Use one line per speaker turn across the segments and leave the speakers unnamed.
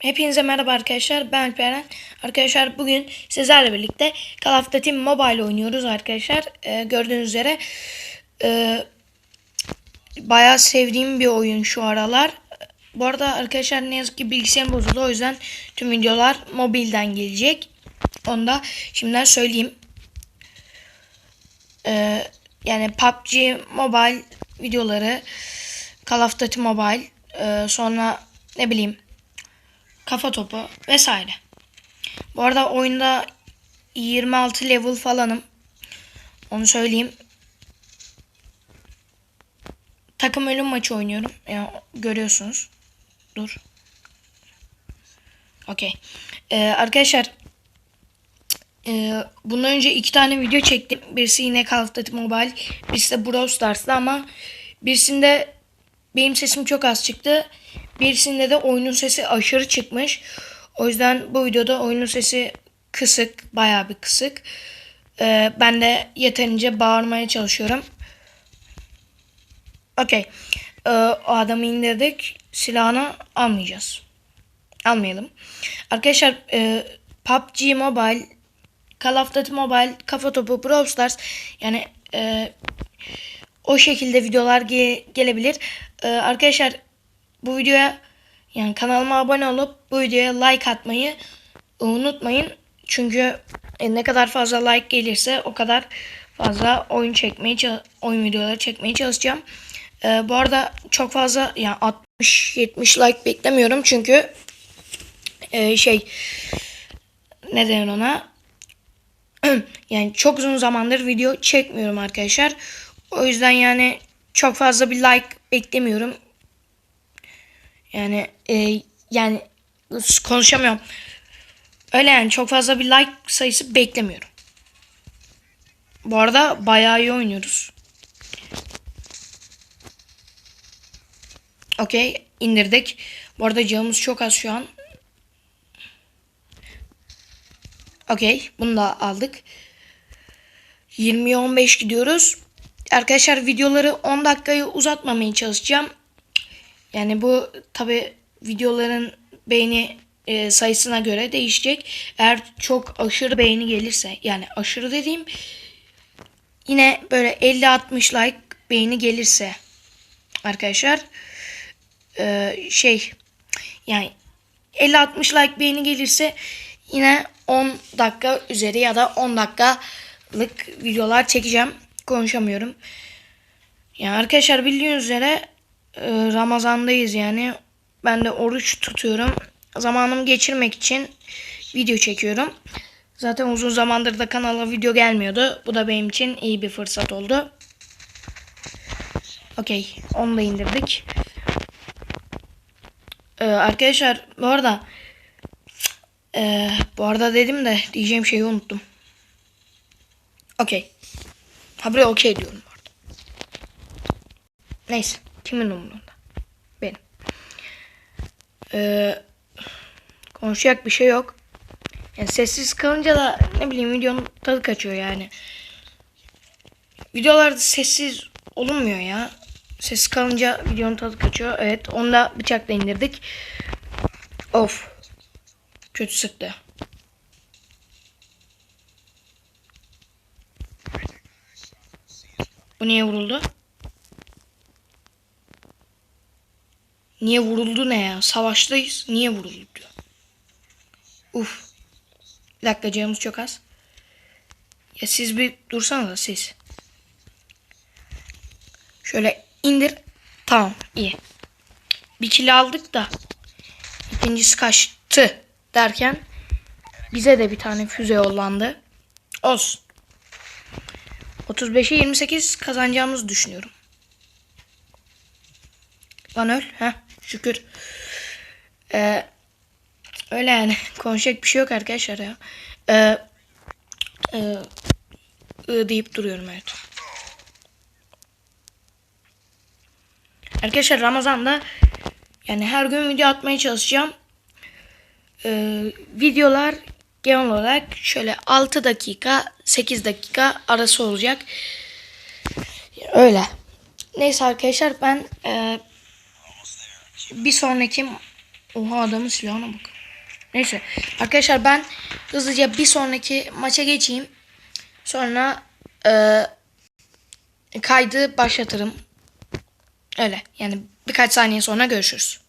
Hepinize merhaba arkadaşlar. Ben Alperen. Arkadaşlar bugün sizlerle birlikte Call of Duty Mobile oynuyoruz arkadaşlar. Ee, gördüğünüz üzere e, bayağı sevdiğim bir oyun şu aralar. Bu arada arkadaşlar ne yazık ki bilgisayarım bozuldu. O yüzden tüm videolar mobilden gelecek. Onu da şimdiden söyleyeyim. Ee, yani PUBG Mobile videoları, Call of Duty Mobile, e, sonra ne bileyim kafa topu vesaire. Bu arada oyunda 26 level falanım. Onu söyleyeyim. Takım ölüm maçı oynuyorum. Yani görüyorsunuz. Dur. Okey. Ee, arkadaşlar ee, bundan önce iki tane video çektim. Birisi yine Call of Duty Mobile. Birisi de Brawl Stars'ta ama birisinde benim sesim çok az çıktı. Birisinde de oyunun sesi aşırı çıkmış. O yüzden bu videoda oyunun sesi kısık. Bayağı bir kısık. Ee, ben de yeterince bağırmaya çalışıyorum. Okey. Ee, o adamı indirdik. Silahını almayacağız. Almayalım. Arkadaşlar e, PUBG Mobile, Call of Duty Mobile, Kafa Topu, Brawl Stars yani e, o şekilde videolar ge- gelebilir. Ee, arkadaşlar bu videoya yani kanalıma abone olup bu videoya like atmayı unutmayın. Çünkü e, ne kadar fazla like gelirse o kadar fazla oyun çekmeye oyun videoları çekmeye çalışacağım. Ee, bu arada çok fazla yani 60-70 like beklemiyorum çünkü e, şey ne denir ona yani çok uzun zamandır video çekmiyorum arkadaşlar. O yüzden yani çok fazla bir like beklemiyorum. Yani e, yani konuşamıyorum. Öyle yani çok fazla bir like sayısı beklemiyorum. Bu arada bayağı iyi oynuyoruz. Okey indirdik. Bu arada canımız çok az şu an. Okey bunu da aldık. 20'ye 15 gidiyoruz. Arkadaşlar videoları 10 dakikayı uzatmamaya çalışacağım. Yani bu tabi videoların beğeni e, sayısına göre değişecek. Eğer çok aşırı beğeni gelirse yani aşırı dediğim yine böyle 50-60 like beğeni gelirse arkadaşlar e, şey yani 50-60 like beğeni gelirse yine 10 dakika üzeri ya da 10 dakikalık videolar çekeceğim. Konuşamıyorum. Yani arkadaşlar bildiğiniz üzere e, Ramazan'dayız yani. Ben de oruç tutuyorum. Zamanımı geçirmek için video çekiyorum. Zaten uzun zamandır da kanala video gelmiyordu. Bu da benim için iyi bir fırsat oldu. Okey. Onu da indirdik. Ee, arkadaşlar bu arada ee, bu arada dedim de diyeceğim şeyi unuttum. Okey. Ha buraya okey diyorum. Neyse. Kimin umurunda? Benim. Ee, konuşacak bir şey yok. Yani sessiz kalınca da ne bileyim videonun tadı kaçıyor yani. Videolarda sessiz olunmuyor ya. Sessiz kalınca videonun tadı kaçıyor. Evet onu da bıçakla indirdik. Of. Kötü sıktı. Bu niye vuruldu? Niye vuruldu ne ya? Savaştayız. Niye vuruldu diyor. Uf. Bir dakika canımız çok az. Ya siz bir dursanız siz. Şöyle indir. Tamam iyi. Bir kilo aldık da. İkincisi kaçtı derken bize de bir tane füze yollandı. Olsun. 35'e 28 kazanacağımızı düşünüyorum. Lan öl. Heh, şükür. Ee, öyle yani. Konuşacak bir şey yok arkadaşlar ya. Ee, e, ı deyip duruyorum evet. Arkadaşlar Ramazan'da yani her gün video atmaya çalışacağım. Ee, videolar genel olarak şöyle 6 dakika 8 dakika arası olacak. Öyle. Neyse arkadaşlar ben e, bir sonraki Oha adamın silahına bak. Neyse arkadaşlar ben hızlıca bir sonraki maça geçeyim. Sonra e, kaydı başlatırım. Öyle yani birkaç saniye sonra görüşürüz.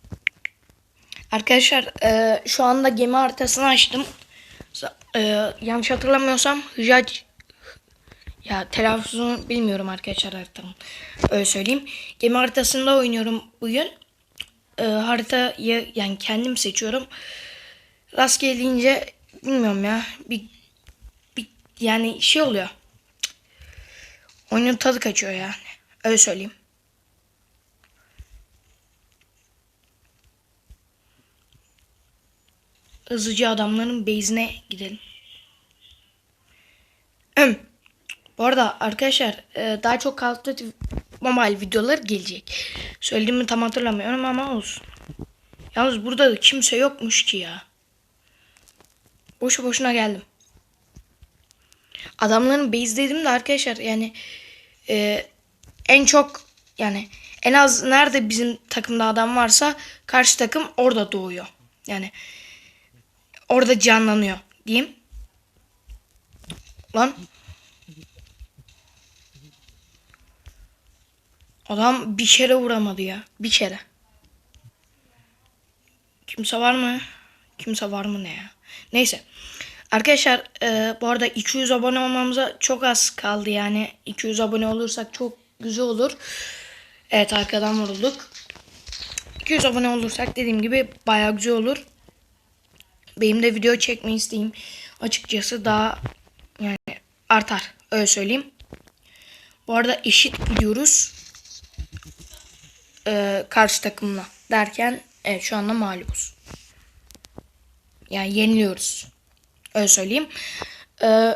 Arkadaşlar e, şu anda gemi haritasını açtım. E, yanlış hatırlamıyorsam Hıcac ya telaffuzunu bilmiyorum arkadaşlar haritanın. Öyle söyleyeyim. Gemi haritasında oynuyorum bugün. E, haritayı yani kendim seçiyorum. Rastgele deyince bilmiyorum ya. Bir, bir yani şey oluyor. Oyunun tadı kaçıyor yani. Öyle söyleyeyim. Hızlıca adamların base'ine gidelim. Bu arada arkadaşlar e, daha çok Call of Duty Mobile videolar gelecek. Söylediğimi tam hatırlamıyorum ama olsun. Yalnız burada da kimse yokmuş ki ya. Boşu boşuna geldim. Adamların base dedim de arkadaşlar yani e, en çok yani en az nerede bizim takımda adam varsa karşı takım orada doğuyor. Yani orada canlanıyor diyeyim. Lan. Adam bir kere vuramadı ya. Bir kere. Kimse var mı? Kimse var mı ne ya? Neyse. Arkadaşlar e, bu arada 200 abone olmamıza çok az kaldı yani. 200 abone olursak çok güzel olur. Evet arkadan vurulduk. 200 abone olursak dediğim gibi bayağı güzel olur. Benim de video çekme isteğim açıkçası daha yani artar. Öyle söyleyeyim. Bu arada eşit gidiyoruz. Ee, karşı takımla derken evet şu anda mağlubuz. Yani yeniliyoruz. Öyle söyleyeyim. Ee,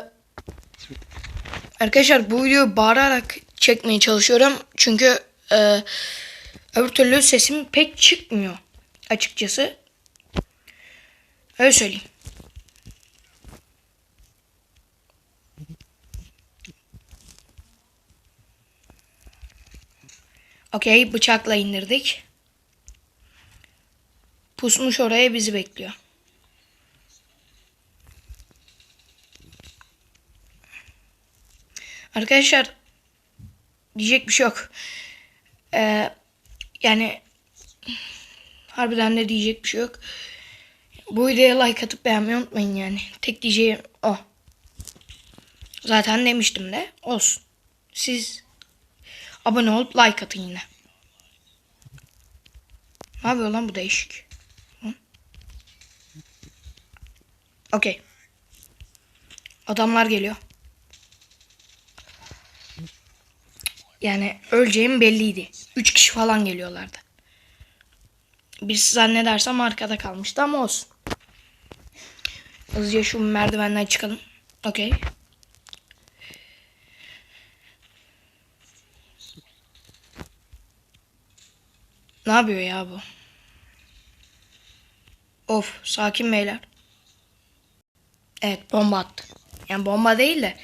arkadaşlar bu videoyu bağırarak çekmeye çalışıyorum. Çünkü e, öbür türlü sesim pek çıkmıyor açıkçası. Öyle söyleyeyim. Okey bıçakla indirdik. Pusmuş oraya bizi bekliyor. Arkadaşlar diyecek bir şey yok. Ee, yani harbiden de diyecek bir şey yok. Bu videoya like atıp beğenmeyi unutmayın yani. Tek diyeceğim o. Zaten demiştim de olsun. Siz abone olup like atın yine. Ne yapıyor lan bu değişik? Okey. Adamlar geliyor. Yani öleceğim belliydi. Üç kişi falan geliyorlardı. Birisi zannedersem arkada kalmıştı ama olsun. Hızlıca şu merdivenden çıkalım. Okey. Ne yapıyor ya bu? Of sakin beyler. Evet bomba attı. Yani bomba değil de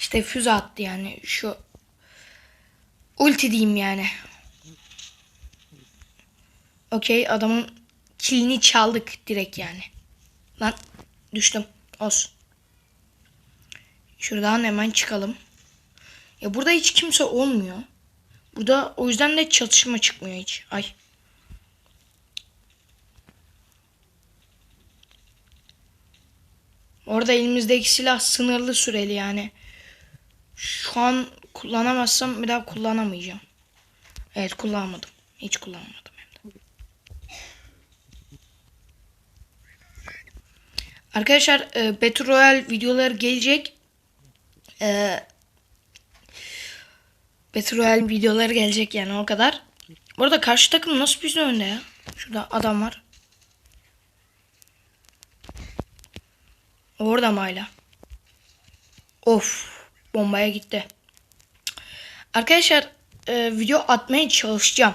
işte füze attı yani şu ulti diyeyim yani. Okey adamın kilini çaldık direkt yani. Lan düştüm. Olsun. Şuradan hemen çıkalım. Ya burada hiç kimse olmuyor. Burada o yüzden de çatışma çıkmıyor hiç. Ay. Orada elimizdeki silah sınırlı süreli yani. Şu an kullanamazsam bir daha kullanamayacağım. Evet kullanmadım. Hiç kullanmadım. hem de. Arkadaşlar e, Battle Royale videoları gelecek. E, Battle Royale videoları gelecek yani o kadar. Bu arada karşı takım nasıl bizim önde ya? Şurada adam var. Orada mı hala? Of. Bombaya gitti. Arkadaşlar e, video atmaya çalışacağım.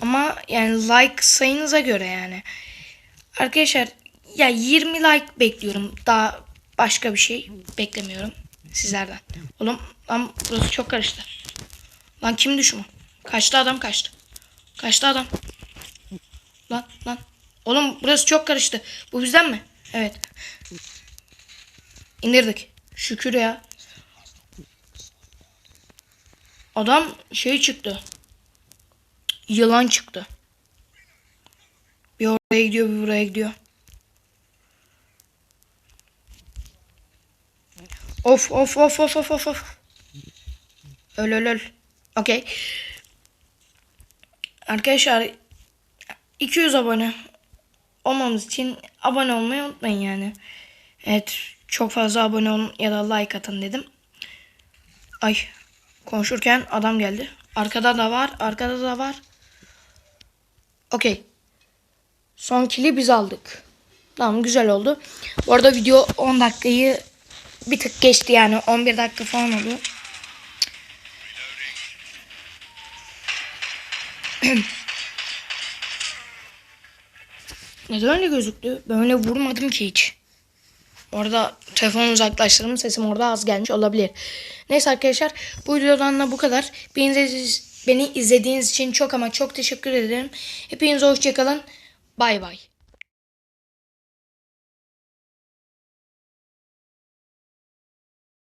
Ama yani like sayınıza göre yani. Arkadaşlar ya 20 like bekliyorum. Daha başka bir şey beklemiyorum sizlerden. Oğlum lan burası çok karıştı. Lan kim düşman? Kaçtı adam kaçtı. Kaçtı adam. lan lan. Oğlum burası çok karıştı. Bu bizden mi? Evet. İndirdik. Şükür ya. Adam şey çıktı. Yılan çıktı. Bir oraya gidiyor bir buraya gidiyor. Of of of of of of of. Öl öl öl. Okey. Arkadaşlar 200 abone olmamız için abone olmayı unutmayın yani. Evet çok fazla abone olun ya da like atın dedim. Ay konuşurken adam geldi. Arkada da var arkada da var. Okey. Son kili biz aldık. Tamam güzel oldu. Bu arada video 10 dakikayı bir tık geçti yani 11 dakika falan oldu. Neden öyle gözüktü? Ben öyle vurmadım ki hiç. Orada telefonu uzaklaştırdım. Sesim orada az gelmiş olabilir. Neyse arkadaşlar bu videodan da bu kadar. Beni, izlediğiniz için çok ama çok teşekkür ederim. Hepinize hoşçakalın. Bay bay.